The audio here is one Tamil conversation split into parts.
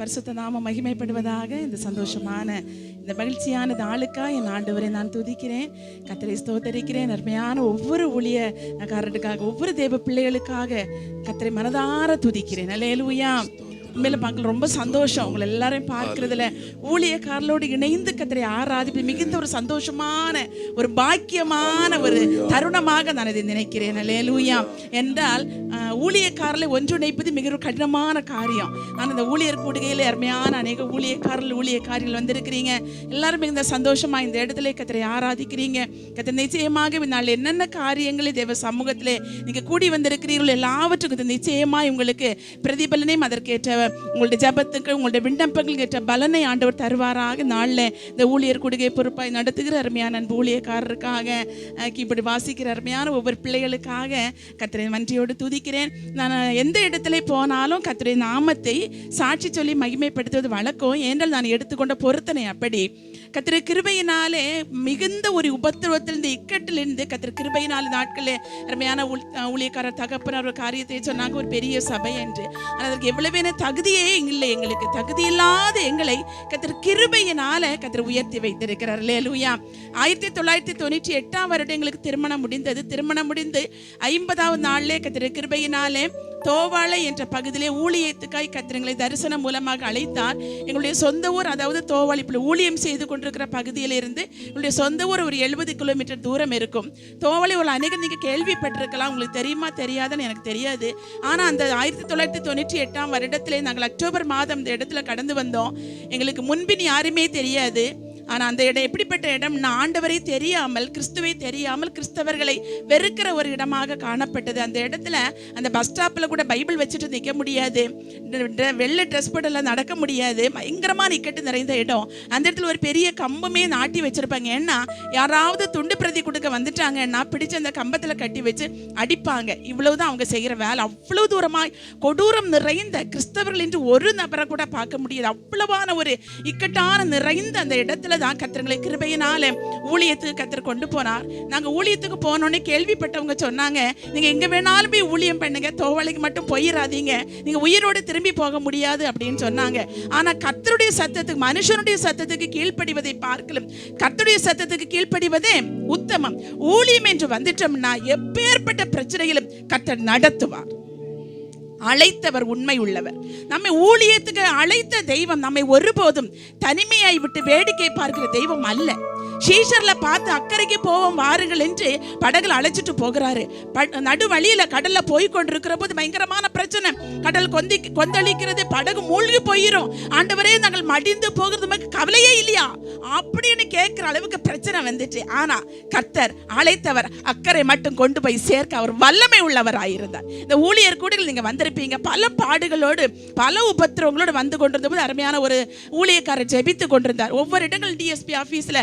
பரிசுத்த நாம மகிமைப்படுவதாக இந்த சந்தோஷமான இந்த மகிழ்ச்சியான நாளுக்கா என் ஆண்டவரை நான் துதிக்கிறேன். கத்தரை ஸ்தோத்தரிக்கிறேன். அருமையான ஒவ்வொரு ஊழியக்காரர்களுக்காக ஒவ்வொரு தேவ பிள்ளைகளுக்காக கத்தரை மனதார துதிக்கிறேன். அல்லேலூயா உண்மையில பார்க்கல ரொம்ப சந்தோஷம். உங்களை எல்லாரையும் பார்க்கறதுல ஊழியக்காரர்களோடு இணைந்து கத்தரை ஆராதிப்பு மிகுந்த ஒரு சந்தோஷமான ஒரு பாக்கியமான ஒரு தருணமாக நான் இதை நினைக்கிறேன். அல்லேலூயா என்றால் ஆஹ், ஊழியக்காரர்களை ஒன்றிணைப்பது மிக ஒரு கடினமான காரியம். ஆனால் இந்த ஊழியர் கூடுகையில் அருமையான அநேக ஊழியக்காரர்கள் ஊழியக்காரிகள் வந்திருக்கிறீங்க. எல்லாரும் மிகுந்த சந்தோஷமா இந்த இடத்துல கத்தரை ஆராதிக்கிறீங்க. கத்தர் நிச்சயமாக நாள் என்னென்ன காரியங்களை தேவ சமூகத்திலே நீங்க கூடி வந்திருக்கிறீர்கள் எல்லாவற்றுக்கும் இது நிச்சயமாய் உங்களுக்கு பிரதிபலனையும் அதற்கேற்ற உங்களுடைய ஜபத்துக்கு உங்களுடைய விண்ணப்பங்கள் ஏற்ற பலனை ஆண்டவர் தருவாராக. நாளில் இந்த ஊழியர் குடுகை பொறுப்பாய் நடத்துகிற அருமையான அன்பு ஊழியக்காரருக்காக இப்படி வாசிக்கிற அருமையான ஒவ்வொரு பிள்ளைகளுக்காக கத்திரை நன்றியோடு துதிக்கிறேன். நான் எந்த இடத்துல போனாலும் கத்திரை நாமத்தை சாட்சி சொல்லி மகிமைப்படுத்துவது வழக்கம். ஏனென்றால் நான் எடுத்துக்கொண்ட பொருத்தனை அப்படி. கத்திர கிருபையினாலே மிகுந்த ஒரு உபத்திரவத்திலிருந்து இக்கட்டிலிருந்து கத்திர கிருபையினால நாட்களே அருமையான ஊழியக்காரர் தகப்பனர் ஒரு காரியத்தை சொன்னாங்க ஒரு பெரிய சபை என்று. ஆனால் அதற்கு எவ்வளவேன தகுதியே இல்லை எங்களுக்கு தகுதி இல்லாத எங்களை கத்திர கிருபையினால கத்திர உயர்த்தி வைத்திருக்கிறார். லேலுயா ஆயிரத்தி தொள்ளாயிரத்தி தொண்ணூற்றி எட்டாம் வருடம் எங்களுக்கு திருமணம் முடிந்தது. திருமணம் முடிந்து ஐம்பதாவது நாளிலே கத்திர கிருபையினாலே தோவாளை என்ற பகுதியிலே ஊழியத்துக்காய் கத்திரங்களை தரிசனம் மூலமாக அழைத்தார். எங்களுடைய சொந்த ஊர் அதாவது தோவாளி இப்படி ஊழியம் செய்து கொண்டிருக்கிற பகுதியிலிருந்து எங்களுடைய சொந்த ஊர் ஒரு எழுபது கிலோமீட்டர் தூரம் இருக்கும். தோவாளி ஒரு அநேகம் நீங்கள் கேள்விப்பட்டிருக்கலாம். உங்களுக்கு தெரியுமா தெரியாதுன்னு எனக்கு தெரியாது. ஆனால் அந்த ஆயிரத்தி தொள்ளாயிரத்தி தொண்ணூற்றி எட்டாம் வருடத்திலே நாங்கள் அக்டோபர் மாதம் இந்த இடத்துல கடந்து வந்தோம். எங்களுக்கு முன்பின் யாருமே தெரியாது. ஆனால் அந்த இடம் எப்படிப்பட்ட இடம்னா ஆண்டவரை தெரியாமல் கிறிஸ்துவை தெரியாமல் கிறிஸ்தவர்களை வெறுக்கிற ஒரு இடமாக காணப்பட்டது. அந்த இடத்துல அந்த பஸ் ஸ்டாப்பில் கூட பைபிள் வச்சுட்டு நிற்க முடியாது. வெள்ளை ட்ரெஸ் போட்டெல்லாம் நடக்க முடியாது. பயங்கரமாக நிக்கட்டு நிறைந்த இடம். அந்த இடத்துல ஒரு பெரிய கம்பமே நாட்டி வச்சுருப்பாங்க. ஏன்னா யாராவது துண்டு பிரதி கொடுக்க வந்துட்டாங்கன்னா பிடிச்சு அந்த கம்பத்தில் கட்டி வச்சு அடிப்பாங்க. இவ்வளவுதான் அவங்க செய்கிற வேலை. அவ்வளோ தூரமாக கொடூரம் நிறைந்த கிறிஸ்தவர்கள் என்று ஒரு நபரை கூட பார்க்க முடியாது அவ்வளவான ஒரு இக்கட்டான நிறைந்த அந்த இடத்துல தான் கத்திரங்களை கிருபையினால ஊழியத்துக்கு கத்திர கொண்டு போனார். நாங்க ஊழியத்துக்கு போனோடனே கேள்விப்பட்டவங்க சொன்னாங்க நீங்க எங்க வேணாலும் போய் ஊழியம் பண்ணுங்க தோவலைக்கு மட்டும் போயிடாதீங்க நீங்க உயிரோடு திரும்பி போக முடியாது அப்படின்னு சொன்னாங்க. ஆனா கத்தருடைய சத்தத்துக்கு மனுஷனுடைய சத்தத்துக்கு கீழ்ப்படிவதை பார்க்கலாம் கத்தருடைய சத்தத்துக்கு கீழ்ப்படிவதே உத்தமம். ஊழியம் என்று வந்துட்டோம்னா எப்பேற்பட்ட பிரச்சனைகளும் கத்தர் நடத்துவார். அழைத்தவர் உண்மை உள்ளவர். நம்மை ஊழியத்துக்கு அழைத்த தெய்வம் நம்மை ஒருபோதும் தனிமையாய் விட்டு வேடிக்கை பார்க்கிற தெய்வம் அல்ல. ஷீஷர்ல பார்த்து அக்கறைக்கு போவோம் வாருங்கள் என்று படகுல அழைச்சிட்டு போகிறாரு. நடு வழியில கடல்ல போய் கொண்டிருக்கிற போது பயங்கரமான பிரச்சனை. கடல் கொந்தி கொந்தளிக்கிறது படகு மூழ்கி போயிரும். ஆண்டவரே நாங்கள் மடிந்து போகிறது நமக்கு கவலையே இல்லையா? அப்படின்னு கேட்கிற அளவுக்கு பிரச்சனை வந்துச்சு. ஆனா கர்த்தர் அழைத்தவர் அக்கறை மட்டும் கொண்டு போய் சேர்க்க அவர் வல்லமை உள்ளவராயிருந்தார். இந்த ஊழியர் கூட நீங்க வந்திருப்பீங்க. பல பாடுகளோடு பல உபத்திரவங்களோடு வந்து கொண்டிருந்த போது அருமையான ஒரு ஊழியக்காரர் ஜெபித்து கொண்டிருந்தார். ஒவ்வொரு இடங்கள் டிஎஸ்பி ஆபீஸ்ல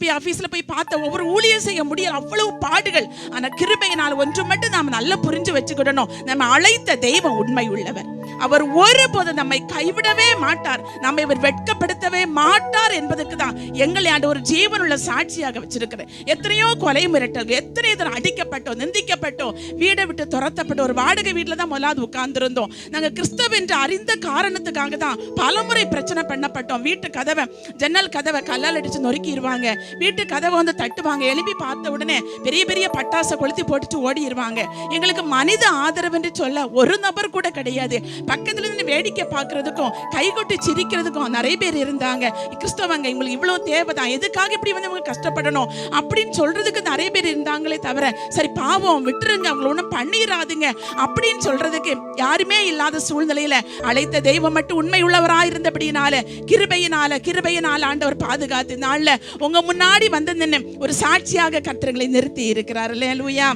எஸ்பி ஆஃபீஸில் போய் பார்த்த ஒவ்வொரு ஊழியம் செய்ய முடியல அவ்வளவு பாடுகள். ஆனால் கிருபையினால் ஒன்று மட்டும் நாம் நல்லா புரிஞ்சு வச்சுக்கிடணும். நம்ம அழைத்த தெய்வம் உண்மை உள்ளவர் அவர் ஒருபோதும் நம்மை கைவிடவே மாட்டார். நம்மை இவர் வெட்கப்படுத்தவே மாட்டார் என்பதற்கு தான் எங்களை ஆண்டு ஒரு ஜீவனுள்ள சாட்சியாக வச்சிருக்கிறேன் எத்தனையோ கொலை மிரட்டல் எத்தனை தடவை அடிக்கப்பட்டோம் நிந்திக்கப்பட்டோம் வீடை விட்டு துரத்தப்பட்டோம் ஒரு வாடகை வீட்டில் தான் முதலாவது உட்கார்ந்துருந்தோம். நாங்கள் கிறிஸ்தவ என்று அறிந்த காரணத்துக்காக தான் பலமுறை பிரச்சனை பண்ணப்பட்டோம். வீட்டு கதவை ஜன்னல் கதவை கல்லால் அடிச்சு நொறுக்கிடுவாங்க. வீட்டு கதவை வந்து தட்டுவாங்க. எழுப்பி பார்த்த உடனே பெரிய பெரிய பட்டாசை கொளுத்தி போட்டுட்டு ஓடிடுவாங்க. எங்களுக்கு மனித ஆதரவு என்று சொல்ல ஒரு நபர் கூட கிடையாது. பக்கத்துல இருந்து வேடிக்கை பார்க்கறதுக்கும் கைகொட்டி சிரிக்கிறதுக்கும் நிறைய பேர் இருந்தாங்க. கிறிஸ்தவங்க இவங்களுக்கு இவ்வளவு தேவைதான். எதுக்காக இப்படி வந்து இவங்க கஷ்டப்படணும்? அப்படின்னு சொல்றதுக்கு நிறைய பேர் இருந்தாங்களே தவிர சரி பாவம் விட்டுருங்க அவங்கள ஒன்றும் பண்ணிடாதுங்க அப்படின்னு சொல்றதுக்கு யாருமே இல்லாத சூழ்நிலையில அழைத்த தெய்வம் மட்டும் உண்மை உள்ளவராக இருந்தபடினால கிருபையினால கிருபையினால ஆண்டவர் பாதுகாத்து நாள்ல உங்க முன்னாடி வந்து நின்னு ஒரு சாட்சியாக கர்த்தர்களை நிறுத்தி இருக்கிறார். இல்லையா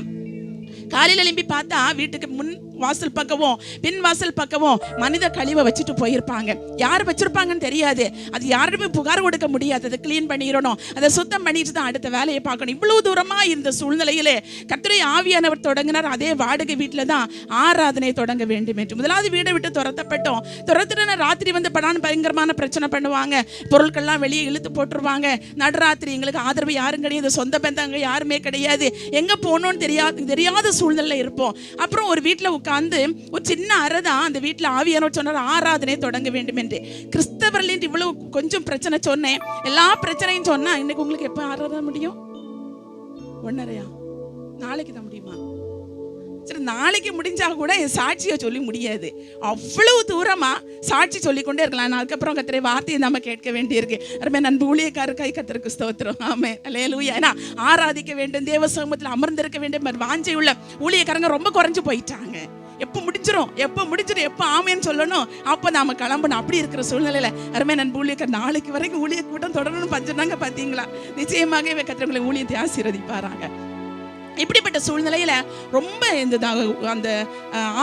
காலையில் எழும்பி பார்த்தா வீட்டுக்கு முன் வாசல் பக்கமும் பின் வாசல் பக்கமும் மனித கழிவை வச்சுட்டு போயிருப்பாங்க. யார் வச்சிருப்பாங்கன்னு தெரியாது. அது யாருமே புகார் கொடுக்க முடியாது. அதை க்ளீன் பண்ணிடணும். அதை சுத்தம் பண்ணிட்டு தான் அடுத்த வேலையை பார்க்கணும். இவ்வளவு தூரமா இருந்த சூழ்நிலையிலே கத்திரை ஆவியானவர் தொடங்கினார். அதே வாடகை வீட்டில் தான் ஆராதனை தொடங்க வேண்டும் என்று. முதலாவது வீடை விட்டு துரத்தப்பட்டோம். துரத்துட்டு ராத்திரி வந்து படான்னு பயங்கரமான பிரச்சனை பண்ணுவாங்க. பொருட்கள்லாம் வெளியே இழுத்து போட்டுருவாங்க. நடுராத்திரி எங்களுக்கு ஆதரவு யாரும் கிடையாது. சொந்த பந்தங்க யாருமே கிடையாது. எங்க போகணும்னு தெரியாது தெரியாத சூழ்நிலை இருப்போம். அப்புறம் ஒரு வீட்டில் உட்கார்ந்து ஒரு சின்ன அறை தான் அந்த வீட்டில் ஆவியானவர் சொன்னார் ஆராதனை தொடங்க வேண்டும் என்று. கிறிஸ்தவர்லேருந்து இவ்வளவு கொஞ்சம் பிரச்சனை சொன்னேன். எல்லா பிரச்சனையும் சொன்னா இன்னைக்கு உங்களுக்கு எப்போ ஆராதனை முடியும்? ஒன்னரையா? நாளைக்கு தான் முடியுமா? சரி நாளைக்கு முடிஞ்சா கூட என் சாட்சியை சொல்லி முடியாது. அவ்வளவு தூரமா சாட்சி சொல்லிக்கொண்டே இருக்கலாம். நான் அதுக்கப்புறம் கத்திரை வார்த்தையை நம்ம கேட்க வேண்டியிருக்கு. அருமே நண்பு ஊழியக்காரர் கை கத்திருக்கு ஸ்தோத்திரம். ஆமே லூயா ஏன்னா ஆராதிக்க வேண்டும் தேவ சமூகத்தில் அமர்ந்திருக்க வேண்டும் என்ற வாஞ்சை உள்ள ஊழியக்காரங்க ரொம்ப குறைஞ்சு போயிட்டாங்க. எப்போ முடிஞ்சிடும் எப்போ முடிஞ்சிடும் எப்போ ஆமேன்னு சொல்லணும்? அப்போ நாம கிளம்பணும். அப்படி இருக்கிற சூழ்நிலையில அருமை நண்பு ஊழியக்கார் நாளைக்கு வரைக்கும் ஊழிய கூட்டம் தொடரணும்னு பஞ்சிருந்தாங்க பார்த்தீங்களா நிச்சயமாகவே கத்திரங்களை ஊழியத்தை ஆசீர்வதிப்பாராங்க. இப்படிப்பட்ட சூழ்நிலையில ரொம்ப இந்த அந்த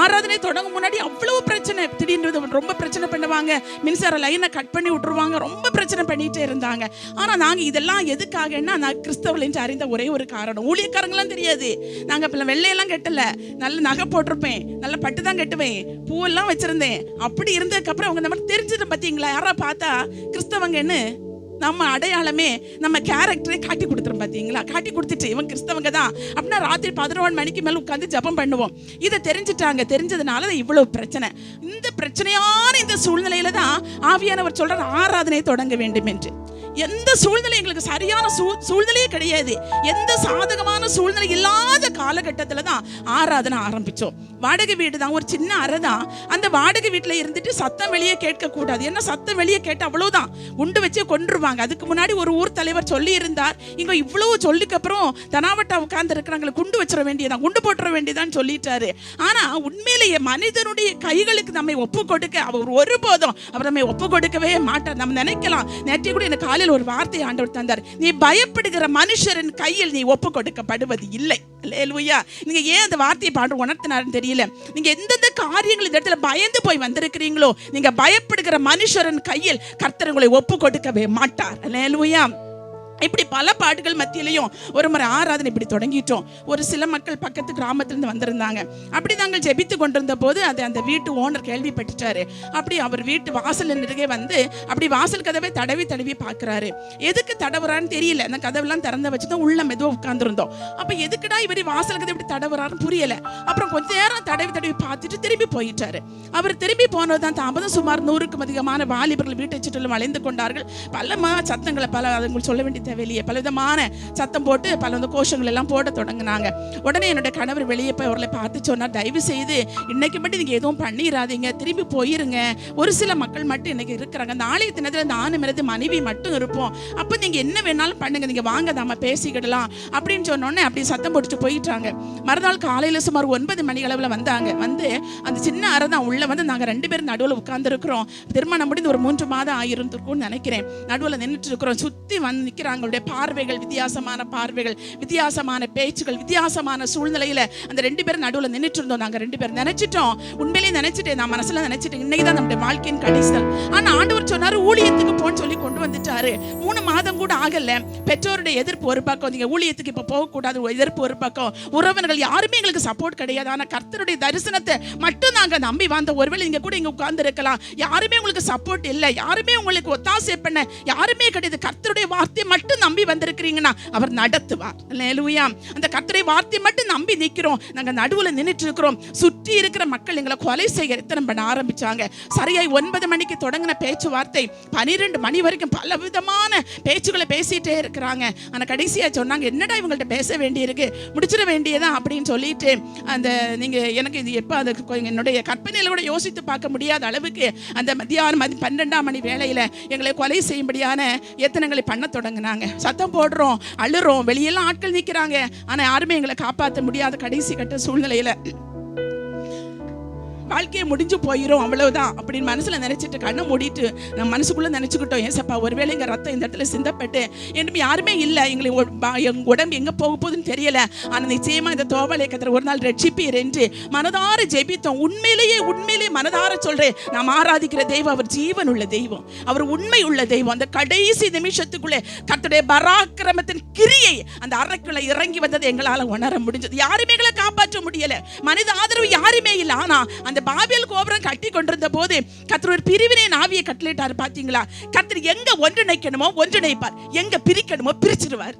ஆராதனை தொடங்கும் முன்னாடி அவ்வளவு பிரச்சனை. திடீர்னு ரொம்ப பிரச்சனை பண்ணுவாங்க. மின்சார லைனை கட் பண்ணி விட்டுருவாங்க. ரொம்ப பிரச்சனை பண்ணிட்டே இருந்தாங்க. ஆனா நாங்க இதெல்லாம் எதுக்காகன்னா நான் கிறிஸ்தவள் என்று அறிந்த ஒரே ஒரு காரணம். ஊழியக்காரங்களாம் தெரியாது. நாங்க இப்ப வெள்ளையெல்லாம் கட்டல. நல்ல நகை போட்டிருப்பேன். நல்ல பட்டு தான் கட்டுவேன். பூவெல்லாம் வச்சிருந்தேன். அப்படி இருந்ததுக்கு அப்புறம் அவங்க நம்ம தெரிஞ்சது பாத்தீங்களா? யாரா பார்த்தா கிறிஸ்தவங்கன்னு? நம்ம அடையாளமே நம்ம கேரக்டரே காட்டி கொடுத்துரும் பார்த்தீங்களா காட்டி கொடுத்துட்டு இவன் கிறிஸ்தவங்க தான். அப்படின்னா ராத்திரி பதினொன்று மணிக்கு மேலே உட்காந்து ஜெபம் பண்ணுவோம். இதை தெரிஞ்சுட்டாங்க. தெரிஞ்சதுனால தான் இவ்வளோ பிரச்சனை. இந்த பிரச்சனையான இந்த சூழ்நிலையில தான் ஆவியானவர் சொல்கிற ஆராதனையை தொடங்க வேண்டும் என்று எந்த சூழ்நிலை எங்களுக்கு சரியான சூ- சூழ்நிலையே கிடையாது. எந்த சாதகமான சூழ்நிலை இல்லாத காலகட்டத்தில் தான் ஆராதனை ஆரம்பிச்சோம். வாடகை வீடு தான் ஒரு சின்ன அறை தான். அந்த வாடகை வீட்டில் இருந்துட்டு சத்தம் வெளியே கேட்கக்கூடாது ஏன்னா என்ன சத்தம் வெளியே கேட்டால் அவ்வளோதான் உண்டு வச்சே கொண்டுருவாங்க அதுக்கு முன்னாடி ஒரு ஊர் தலைவர் சொல்லி இருந்தார் இங்க இவ்வளவு சொல்லிக்கு அப்புறம் தனாவட்டா உட்கார்ந்து இருக்கிறாங்களை குண்டு வச்சிட வேண்டியதான் குண்டு போட்டுற வேண்டியதான்னு சொல்லிட்டாரு. ஆனா உண்மையிலேயே மனிதனுடைய கைகளுக்கு நம்மை ஒப்பு கொடுக்க அவர் ஒருபோதும் அவர் நம்மை ஒப்பு கொடுக்கவே மாட்டார். நம்ம நினைக்கலாம் நேற்றைய கூட எனக்கு காலையில் ஒரு வார்த்தை ஆண்டவர் தந்தார். நீ பயப்படுகிற மனுஷரின் கையில் நீ ஒப்பு கொடுக்கப்படுவது இல்லை. லேலுயா நீங்க ஏன் அந்த வார்த்தையை பாண்டு உணர்த்தினாருன்னு தெரியல. நீங்க எந்தெந்த காரியங்கள் இந்த இடத்துல பயந்து போய் வந்திருக்கிறீங்களோ நீங்க பயப்படுகிற மனுஷரின் கையில் கர்த்தர் உங்களை ஒப்பு கொடுக்கவே மாட்டார். லேலுயா இப்படி பல பாடுகள் மத்தியிலையும் ஒரு முறை ஆராதனை இப்படி தொடங்கிட்டோம். ஒரு சில மக்கள் பக்கத்து கிராமத்திலிருந்து வந்திருந்தாங்க. அப்படி நாங்கள் ஜெபித்து கொண்டிருந்த போது அது அந்த வீட்டு ஓனர் கேள்விப்பட்டுட்டாரு. அப்படி அவர் வீட்டு வாசல் நின்றுகே வந்து அப்படி வாசல் கதவை தடவி தடவி பார்க்குறாரு. எதுக்கு தடவுறான்னு தெரியல. அந்த கதவெல்லாம் திறந்த வச்சு தான் உள்ள மெதுவாக உட்காந்துருந்தோம் அப்போ எதுக்குடா இவர் வாசல் கதை இப்படி தடவுறாருன்னு புரியல. அப்புறம் கொஞ்ச நேரம் தடவி தடவி பார்த்துட்டு திரும்பி போயிட்டாரு. அவர் திரும்பி போனதுதான் தாமதம் சுமார் நூறுக்கும் அதிகமான வாலிபர்கள் வீட்டை சுற்றிலும் வளைந்து கொண்டார்கள். பல சத்தங்களை பல அதுங்களுக்கு சொல்ல வேண்டிய தேவையில்லையே பல விதமான சத்தம் போட்டு பல வந்து கோஷங்கள் எல்லாம் போட தொடங்குனாங்க. உடனே என்னோட கணவர் வெளியே போய் அவர்களை பார்த்து சொன்னார் தயவு செய்து இன்னைக்கு மட்டும் நீங்க எதுவும் பண்ணிடாதீங்க திரும்பி போயிருங்க. ஒரு சில மக்கள் மட்டும் இன்னைக்கு இருக்கிறாங்க. அந்த நாளைய தினத்தில் நானும் எனது மனைவி மட்டும் இருப்போம். அப்போ நீங்க என்ன வேணாலும் பண்ணுங்க நீங்க வாங்க நம்ம பேசிக்கிடலாம். அப்படின்னு சொன்னோடனே அப்படி சத்தம் போட்டுட்டு போயிட்டாங்க. மறுநாள் காலையில சுமார் ஒன்பது மணி அளவில் வந்தாங்க. வந்து அந்த சின்ன அறை தான் உள்ள வந்து நாங்க ரெண்டு பேரும் நடுவில் உட்கார்ந்துருக்குறோம். திருமணம் முடிந்து ஒரு மூன்று மாதம் ஆயிருந்திருக்கும்னு நினைக்கிறேன். நடுவில் நின்றுட்டு இருக்கிறோம். சுத்தி வந்து நிக்கிறாங்க. தங்களுடைய பார்வைகள் வித்தியாசமான பார்வைகள் வித்தியாசமான பேச்சுகள் வித்தியாசமான சூழ்நிலையில அந்த ரெண்டு பேரும் நடுவில் நின்றுட்டு இருந்தோம் நாங்க ரெண்டு பேரும் நினைச்சிட்டோம். உண்மையிலேயே நினைச்சிட்டேன். நான் மனசுல நினைச்சிட்டேன். இன்னைக்கு தான் நம்முடைய வாழ்க்கையின் கடைசி ஆனா ஆண்டவர் சொன்னாரு ஊழியத்துக்கு போன்னு சொல்லி கொண்டு வந்துட்டாரு. மூணு மாதம் கூட ஆகல. பெற்றோருடைய எதிர்ப்பு ஒரு பக்கம் நீங்கள் ஊழியத்துக்கு இப்ப போகக்கூடாது ஒரு எதிர்ப்பு ஒரு பக்கம். உறவினர்கள் யாருமே எங்களுக்கு சப்போர்ட் கிடையாது. ஆனா கர்த்தருடைய தரிசனத்தை மட்டும் நாங்க நம்பி வந்த ஒருவேளை நீங்கள் கூட இங்க உட்கார்ந்து இருக்கலாம். யாருமே உங்களுக்கு சப்போர்ட் இல்லை. யாருமே உங்களுக்கு ஒத்தாசை பண்ண யாருமே கிடையாது. கர்த்தருடைய வார்த்தையை மட்டும் நம்பி வந்திருக்கிறீங்கன்னா அவர் நடத்துவார். அல்லேலூயா அந்த கர்த்தருடைய வார்த்தையை மட்டும் நம்பி நிக்கிறோம். நாங்க நடுவுல நின்னுட்டு இருக்கிறோம். சுற்றி இருக்கிற மக்கள் எங்களை கொலை செய்ய எத்தனை பண்ண ஆரம்பிச்சாங்க. சரியாய் ஒன்பது மணிக்கு தொடங்கின பேச்சுவார்த்தை பனிரெண்டு மணி வரைக்கும் பல விதமான பேச்சுகளை பேசிட்டே இருக்கிறாங்க ஆனால் கடைசியா சொன்னாங்க என்னடா இவங்கள்ட்ட பேச வேண்டியிருக்கு? முடிச்சிட வேண்டியதான் அப்படின்னு சொல்லிட்டு அந்த நீங்கள் எனக்கு இது எப்போ அது என்னுடைய கற்பனையில் கூட யோசித்து பார்க்க முடியாத அளவுக்கு அந்த மத்தியானம் மதி பன்னெண்டாம் மணி வேலையில் எங்களை கொலை செய்யும்படியான எத்தனைகளை பண்ண தொடங்கினாங்க. சத்தம் போடுறோம் அழுறோம் வெளியெல்லாம் ஆட்கள் நிற்கிறாங்க ஆனால் யாருமே எங்களை காப்பாற்ற முடியாத கடைசி கட்ட சூழ்நிலையில் வாழ்க்கையை முடிஞ்சு போயிடும் அவ்வளவுதான் அப்படின்னு மனசுல நினைச்சிட்டு கண்ணை மூடிட்டு நம்ம மனசுக்குள்ள நினைச்சுக்கிட்டோம் ஏசப்பா ஒருவேளை எங்க ரத்தம் இந்த இடத்துல சிந்தப்பட்டு என்னும் யாருமே இல்லை எங்களை எங்க உடம்பு எங்க போக போகுதுன்னு தெரியல ஆனா நிச்சயமா இந்த தோவலை கத்திர ஒரு நாள் ரட்சிப்பீர் என்று மனதார ஜெபித்தோம். உண்மையிலேயே உண்மையிலேயே மனதார சொல்றேன் நாம் ஆராதிக்கிற தெய்வம் அவர் ஜீவன் உள்ள தெய்வம் அவர் உண்மை உள்ள தெய்வம். அந்த கடைசி நிமிஷத்துக்குள்ளே கர்த்தருடைய பராக்கிரமத்தின் கிரியை அந்த அறைக்குள்ள இறங்கி வந்தது எங்களால உணர முடிஞ்சது. யாருமே எங்களை காப்பாற்ற முடியல. மனித ஆதரவு யாருமே இல்லை. ஆனா அந்த பாபியல் கோபுரம் கட்டி கொண்டிருந்த போது கத்தர் ஒரு பிரிவினை நாவியை கட்டளிட்டார் பாத்தீங்களா? கர்த்தர் எங்க ஒன்றிணைக்கணுமோ ஒன்றிணைப்பார். எங்க பிரிக்கணுமோ பிரிச்சிருவார்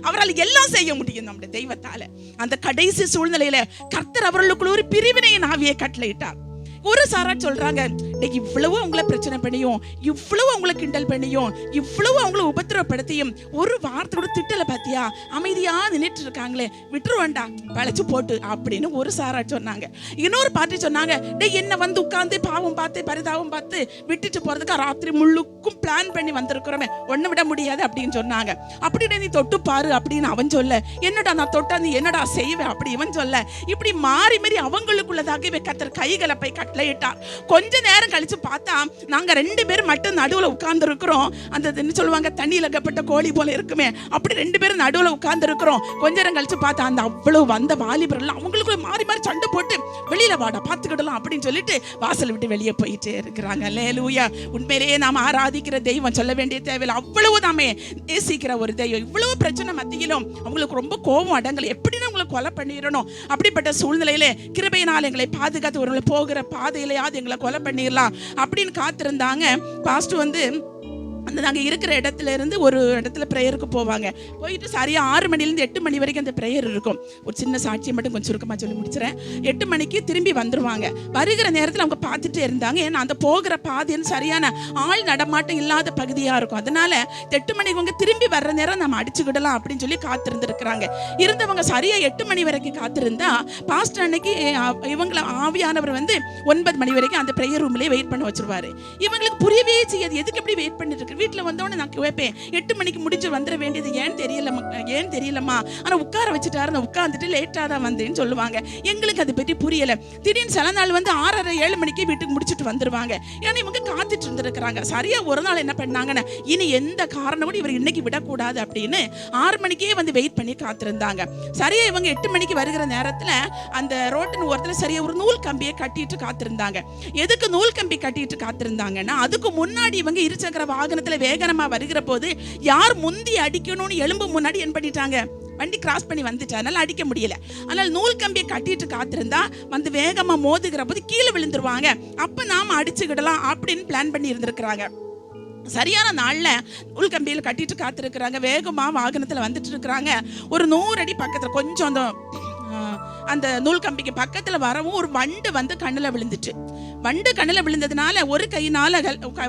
அவரால் எல்லாம் செய்ய முடியும் நம்முடைய தெய்வத்தால. அந்த கடைசி சூழ்நிலையில கர்த்தர் அவர்களுக்குள்ள ஒரு பிரிவினையின் ஆவியை கட்டளையிட்டார். ஒரு சாரா சொல்றாங்க "டேய், இவ்வளவு உங்களை பிரச்சனை பண்ணியும் இவ்வளவு உங்களை கிண்டல் பண்ணியும் இவ்வளவு அவங்கள உபத்திரப்படுத்தியும் ஒரு வார்த்தையோட திட்டல பாத்தியா? அமைதியா நின்னுட்டு இருக்காங்களே. விட்டுருவேண்டா பழச்சு போட்டு அப்படின்னு ஒரு சாரா சொன்னாங்க. இன்னொரு பார்ட்டி சொன்னாங்க டேய் என்ன வந்து உட்காந்து பாவம் பார்த்து பரிதாபம் பார்த்து விட்டுட்டு போறதுக்கு ராத்திரி முழுக்கும் பிளான் பண்ணி வந்திருக்கிறோமே. ஒண்ணு விட முடியாது அப்படின்னு சொன்னாங்க. அப்படின்னு நீ தொட்டு பாரு அப்படின்னு அவன் சொல்ல. என்னடா நான் தொட்டா நீ என்னடா செய்வேன் அப்படி இவன் சொல்ல. இப்படி மாறி மாறி அவங்களுக்குள்ளதாக கத்தர் போய் கட்டளையிட்டார். கொஞ்ச நேரம் கழிச்சு பார்த்தா நாங்க ரெண்டு பேரும் மட்டும் நடுவுல உட்கார்ந்து இருக்கிறோம் அந்த என்ன சொல்லுவாங்க தண்ணியில் அகப்பட்ட கோழி போல இருக்குமே. அப்படி ரெண்டு பேரும் நடுவுல உட்கார்ந்து இருக்கிறோம் கொஞ்ச நேரம் கழிச்சு பார்த்தா அந்த அவ்வளவு வந்த வாலிபர் அவங்களுக்குள்ள மாறி மாறி சண்டை போட்டு வெளியில வாடா பார்த்துக்கிடலாம் அப்படின்னு சொல்லிட்டு வாசல் விட்டு வெளியே போயிட்டே இருக்கிறாங்க. லேலூயா உண்மையிலேயே நாம் ஆராதிக்கிற தெய்வம் சொல்ல வேண்டிய தேவையில்லை. அவ்வளவு நாமே நேசிக்கிற ஒரு தெய்வம். இவ்வளவு பிரச்சனை மத்தியிலும் அவங்களுக்கு ரொம்ப கோபம் அடங்கல். எப்படி கொலை பண்ணிடணும். அப்படிப்பட்ட சூழ்நிலையிலே கிருபையினால் எங்களை பாதுகாத்து ஒருவேளை போகிற பாதையிலையாவது எங்களை கொலை பண்ணிடலாம். அப்படின்னு காத்திருந்தாங்க. பாஸ்ட் வந்து அந்த நாங்கள் இருக்கிற இடத்துல இருந்து ஒரு இடத்துல ப்ரேயருக்கு போவாங்க. போயிட்டு சரியாக ஆறு மணிலேருந்து எட்டு மணி வரைக்கும் அந்த ப்ரேயர் இருக்கும். ஒரு சின்ன சாட்சியை மட்டும் கொஞ்சம் சுருக்கமாக சொல்லி முடிச்சிடறேன் எட்டு மணிக்கு திரும்பி வந்துருவாங்க. வருகிற நேரத்தில் அவங்க பார்த்துட்டே இருந்தாங்க. ஏன்னா அந்த போகிற பாதைன்னு சரியான ஆள் நடமாட்டம் இல்லாத பகுதியாக இருக்கும். அதனால எட்டு மணிக்கு அவங்க திரும்பி வர்ற நேரம் நம்ம அடிச்சுக்கிடலாம் அப்படின்னு சொல்லி காத்திருந்துருக்குறாங்க. இருந்தவங்க சரியாக எட்டு மணி வரைக்கும் காத்திருந்தா பாஸ்டர் அன்னைக்கு இவங்களை ஆவியானவர் வந்து ஒன்பது மணி வரைக்கும் அந்த ப்ரேயர் ரூம்லேயே வெயிட் பண்ண வச்சிருவாரு. இவங்களுக்கு புரியவே செய்யாது. எதுக்கு எப்படி வெயிட் பண்ணிட்டு இருக்கு? வீட்டில் வந்தோடனே நான் கேட்பேன் எட்டு மணிக்கு முடிஞ்சு வந்துட வேண்டியது ஏன் தெரியல ஏன் தெரியலம்மா? ஆனால் உட்கார வச்சுட்டாரு நான் உட்காந்துட்டு லேட்டாக தான் வந்தேன்னு சொல்லுவாங்க. எங்களுக்கு அதை பற்றி புரியலை. திடீர்னு சில நாள் வந்து ஆறரை ஏழு மணிக்கே வீட்டுக்கு முடிச்சுட்டு வந்துருவாங்க. ஏன்னா இவங்க காத்துட்டு இருந்துருக்குறாங்க. சரியாக ஒரு நாள் என்ன பண்ணாங்கன்னா இனி எந்த காரணம் கூட இவர் இன்னைக்கு விடக்கூடாது அப்படின்னு ஆறு மணிக்கே வந்து வெயிட் பண்ணி காத்திருந்தாங்க. சரியா இவங்க எட்டு மணிக்கு வருகிற நேரத்தில் அந்த ரோட்டின் ஓரத்தில் சரியா ஒரு நூல் கம்பியை கட்டிட்டு காத்திருந்தாங்க. எதுக்கு நூல் கம்பி கட்டிட்டு காத்திருந்தாங்கன்னா அதுக்கு முன்னாடி இவங்க இருசக்கர வாகனத்துல வேகமா வருகிற போது யார் முந்தி அடிக்கணும்னு எலும்பு முன்னாடி என்ன பண்ணிட்டாங்க? வண்டி கிராஸ் பண்ணி வந்துட்டு அதனால அடிக்க முடியல. ஆனால் நூல் கம்பியை கட்டிட்டு காத்திருந்தா வந்து வேகமா மோதுகிற போது கீழே விழுந்துருவாங்க. அப்ப நாம அடிச்சுக்கிடலாம் அப்படின்னு பிளான் பண்ணி இருந்திருக்கிறாங்க. சரியான நாளில் நூல் கம்பியில் கட்டிட்டு காத்திருக்கிறாங்க. வேகமா வாகனத்துல வந்துட்டு இருக்கிறாங்க. ஒரு நூறு அடி பக்கத்துல கொஞ்சம் அந்த அந்த நூல் கம்பிக்கு பக்கத்துல வரவும் ஒரு வண்டு வந்து கண்ணுல விழுந்துச்சு. வண்டு கண்ணுல விழுந்ததுனால ஒரு கையினால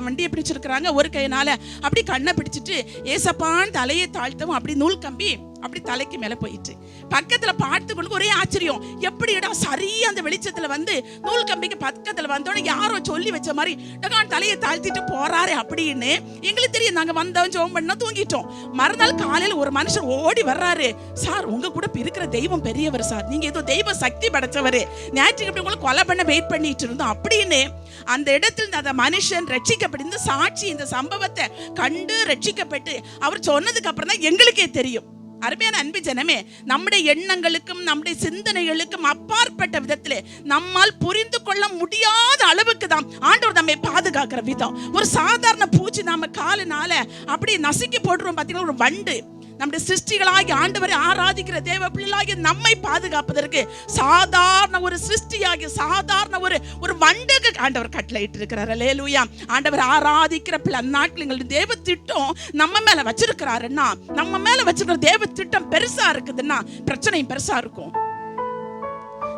வண்டியை பிடிச்சிருக்கிறாங்க ஒரு கையினால அப்படி கண்ணை பிடிச்சிட்டு ஏசப்பான் தலையை தாழ்த்தவும் அப்படி நூல் கம்பி அப்படி தலைக்கு மேலே போயிட்டு. பக்கத்தில் பார்த்துக்கொண்டு ஒரே ஆச்சரியம். எப்படிடா சரியா அந்த வெளிச்சத்தில் வந்து நூல் கம்பிக்கு பக்கத்தில் வந்தோடனே யாரோ சொல்லி வச்ச மாதிரி டகான் தலையை தாழ்த்திட்டு போறாரு அப்படின்னு எங்களுக்கு தெரியும். நாங்கள் வந்தோம் ஜோம் பண்ணோம் தூங்கிட்டோம். மறுநாள் காலையில் ஒரு மனுஷன் ஓடி வர்றாரு. சார் உங்க கூட இருக்கிற தெய்வம் பெரியவர் சார். நீங்க ஏதோ தெய்வ சக்தி படைச்சவர். ஞாயிற்றுக்கிழமை உங்களை கொலை பண்ண வெயிட் பண்ணிட்டு இருந்தோம். அப்படின்னு அந்த இடத்தில் அந்த மனுஷன் ரட்சிக்கப்பட்டு இந்த சாட்சி இந்த சம்பவத்தை கண்டு ரட்சிக்கப்பட்டு அவர் சொன்னதுக்கு அப்புறம் தான் எங்களுக்கே தெரியும். அருமையான அன்பு ஜனமே நம்முடைய எண்ணங்களுக்கும் நம்முடைய சிந்தனைகளுக்கும் அப்பாற்பட்ட விதத்திலே நம்மால் புரிந்து கொள்ள முடியாத அளவுக்கு தான் ஆண்டவர் நம்மை பாதுகாக்கிற விதம். ஒரு சாதாரண பூச்சி நாம காலினால அப்படி நசுக்கி போடுறோம் பார்த்தீங்கன்னா ஒரு வண்டு. நம்முடைய சிருஷ்டிகளாகி ஆண்டவரை ஆராதிக்கிற தேவ பிள்ளைகளாகி நம்மை பாதுகாப்பதற்கு சாதாரண ஒரு சிருஷ்டியாகி சாதாரண ஒரு ஒரு வண்டுக்கு ஆண்டவர் கட்டளையிட்டு இருக்கிறார் லேலூயா ஆண்டவர் ஆராதிக்கிற பிள்ளை அந்நாட்கள் எங்களுடைய தேவ திட்டம் நம்ம மேல வச்சிருக்கிறாருன்னா நம்ம மேல வச்சிருக்கிற தேவ திட்டம் பெருசா இருக்குதுன்னா பிரச்சனையும் பெருசா இருக்கும்.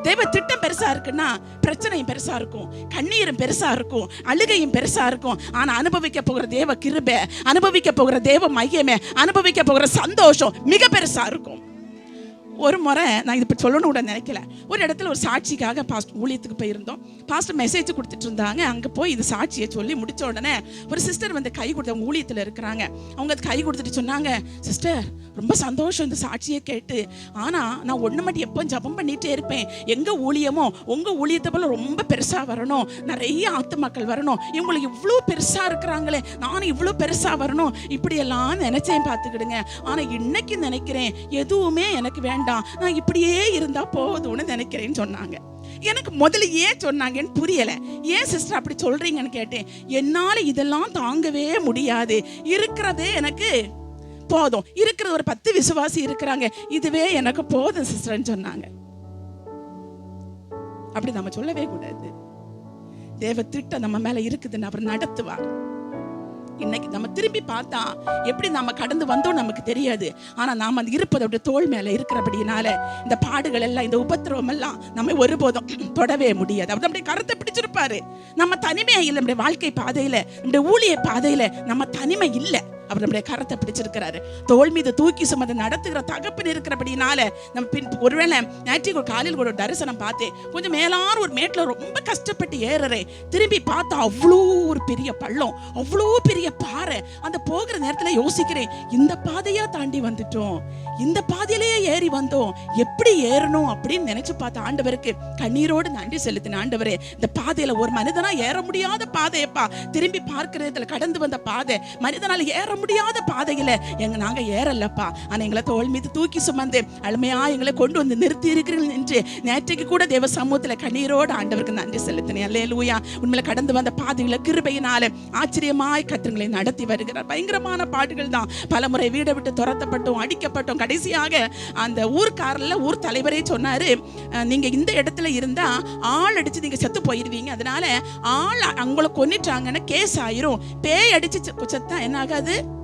தேவ திட்டம் பெருசா இருக்குன்னா பிரச்சனையும் பெருசா இருக்கும். கண்ணீரும் பெருசா இருக்கும். அழுகையும் பெருசா இருக்கும். ஆனா அனுபவிக்க போகிற தேவ கிருபை அனுபவிக்க போகிற தேவ மையமே அனுபவிக்க போகிற சந்தோஷம் மிக பெருசா இருக்கும். ஒரு முறை நான் இது இப்போ சொல்லணும் கூட நினைக்கல. ஒரு இடத்துல ஒரு சாட்சிக்காக பாஸ்ட் ஊழியத்துக்கு போயிருந்தோம். பாஸ்டர் மெசேஜ் கொடுத்துட்டு இருந்தாங்க. அங்கே போய் இது சாட்சியை சொல்லி முடிச்ச உடனே ஒரு சிஸ்டர் வந்து கை கொடுத்து அவங்க ஊழியத்தில் இருக்கிறாங்க. அவங்க அது கை கொடுத்துட்டு சொன்னாங்க சிஸ்டர் ரொம்ப சந்தோஷம் இந்த சாட்சியை கேட்டு. ஆனால் நான் ஒன்று மட்டும் எப்போ ஜபம் பண்ணிகிட்டே இருப்பேன். எங்கள் ஊழியமோ உங்கள் ஊழியத்தை போல ரொம்ப பெருசாக வரணும். நிறைய ஆத்து மக்கள் வரணும். இவங்களுக்கு இவ்வளோ பெருசாக இருக்கிறாங்களே. நானும் இவ்வளோ பெருசாக வரணும். இப்படியெல்லாம் நினைச்சேன் பார்த்துக்கிடுங்க. ஆனால் இன்னைக்கு நினைக்கிறேன் எதுவுமே எனக்கு வேண்டாம். நான் இப்படியே இருந்தா போதும்னு நினைக்கிறேன்னு சொன்னாங்க. எனக்கு முதல்ல ஏன் சொன்னாங்கன்னு புரியல. ஏன் சிஸ்டர் அப்படி சொல்றீங்கன்னு கேட்டேன். என்னால இதெல்லாம் தாங்கவே முடியாது. இருக்கிறதே எனக்கு போதும். இருக்கிற ஒரு பத்து விசுவாசி இருக்கிறாங்க. இதுவே எனக்கு போதும் சிஸ்டர்னு சொன்னாங்க. அப்படி நம்ம சொல்லவே கூடாது. தேவ திட்டம் நம்ம மேல இருக்குதுன்னு அவர் நடத்துவார். இன்னைக்கு நம்ம திரும்பி பார்த்தா எப்படி நாம கடந்து வந்தோம் நமக்கு தெரியாது. ஆனா நாம அந்த இருப்பது தோல் மேல இருக்கிறபடினால இந்த பாடுகள் எல்லாம் இந்த உபத்திரவம் எல்லாம் நம்ம ஒருபோதும் தொடவே முடியாது. அவர் நம்முடைய கருத்தை பிடிச்சிருப்பாரு. நம்ம தனிமையா இல்லை நம்முடைய வாழ்க்கை பாதையில நம்முடைய ஊழிய பாதையில நம்ம தனிமை இல்லை. அவர் நம்முடைய கரத்தை பிடிச்சிருக்கிறாரு. தோல் மீது தூக்கி சுமந்து நடத்துகிற தகப்பன் இருக்கிறபடினால நம்ம பின் ஒருவேளை ஞாயிற்று ஒரு காலையில் கூட ஒரு தரிசனம் பார்த்தேன். கொஞ்சம் மேலான ஒரு மேட்டில் ரொம்ப கஷ்டப்பட்டு ஏறுறேன். திரும்பி பார்த்தா அவ்வளோ ஒரு பெரிய பள்ளம் அவ்வளோ பெரிய பாறை அந்த போகிற நேரத்துல யோசிக்கிறேன் இந்த பாதையா தாண்டி வந்துட்டோம். இந்த பாதையிலேயே ஏறி வந்தோம். எப்படி ஏறணும் அப்படின்னு நினைச்சு பார்த்த ஆண்டவருக்கு கண்ணீரோடு நன்றி செலுத்தின ஆண்டவரே இந்த பாதையில ஒரு மனிதனா ஏற முடியாத பாதையப்பா. திரும்பி பார்க்கிறதுல கடந்து வந்த பாதை மனிதனால ஏற முடியாத பாதையில எங்க நாங்க ஏறலப்பா. ஆனா எங்களை தோல் மீது தூக்கி சுமந்து அழுமையா எங்களை கொண்டு வந்து நிறுத்தி இருக்கிறீர்கள் என்று நேற்றைக்கு கூட தேவ சமூகத்துல கண்ணீரோடு ஆண்டவருக்கு நன்றி செலுத்தினேன். அல்லேலூயா. உண்மையில கடந்து வந்த பாதையில கிருபையினால ஆச்சரியமாய் கத்திர கத்திரங்களை நடத்தி வருகிறார். பயங்கரமான பாடுகள் தான். பலமுறை வீடை விட்டு துரத்தப்பட்டோம் அடிக்கப்பட்டோம். கடைசியாக அந்த ஊர்க்காரில் ஊர் தலைவரே சொன்னாரு நீங்க இந்த இடத்துல இருந்தா ஆள் அடிச்சு நீங்க செத்து போயிருவீங்க. அதனால ஆள் அவங்கள கொன்னிட்டாங்கன்னு கேஸ் ஆயிரும். பேய் அடிச்சு செத்தா என்ன ஆகாது?